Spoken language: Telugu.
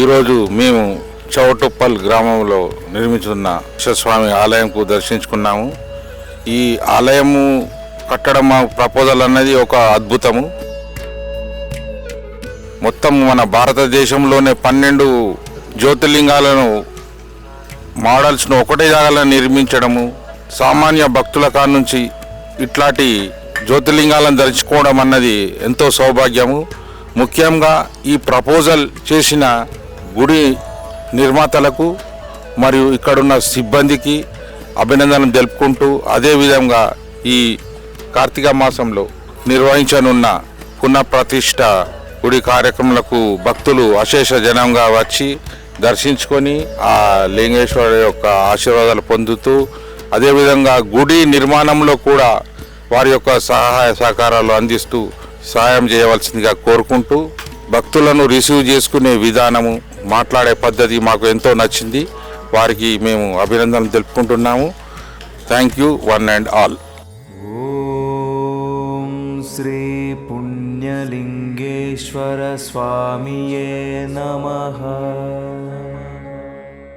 ఈరోజు మేము చౌటుప్పల్ గ్రామంలో నిర్మించున్న కృష్ణస్వామి ఆలయంకు దర్శించుకున్నాము. ఈ ఆలయము కట్టడం మా ప్రపోజల్ అన్నది ఒక అద్భుతము. మొత్తం మన భారతదేశంలోనే పన్నెండు జ్యోతిర్లింగాలను మోడల్స్ను ఒకటే జాగాలో నిర్మించడము సామాన్య భక్తుల కాడ నుంచి ఇట్లాంటి జ్యోతిర్లింగాలను దర్శించుకోవడం అన్నది ఎంతో సౌభాగ్యము. ముఖ్యంగా ఈ ప్రపోజల్ చేసిన గుడి నిర్మాతలకు మరియు ఇక్కడున్న సిబ్బందికి అభినందనలు తెలుపుకుంటూ అదేవిధంగా ఈ కార్తీక మాసంలో నిర్వహించనున్న పునఃప్రతిష్ఠ గుడి కార్యక్రమాలకు భక్తులు అశేష జనంగా వచ్చి దర్శించుకొని ఆ లింగేశ్వరుడు యొక్క ఆశీర్వాదాలు పొందుతూ అదేవిధంగా గుడి నిర్మాణంలో కూడా వారి యొక్క సహాయ సహకారాలు అందిస్తూ సహాయం చేయవలసిందిగా కోరుకుంటూ భక్తులను రిసీవ్ చేసుకునే విధానము మాట్లాడే పద్ధతి మాకు ఎంతో నచ్చింది. వారికి మేము అభినందనలు తెలుపుకుంటున్నాము. Thank you one and all Om Shri Punyalingeshwara స్వామియే నమః.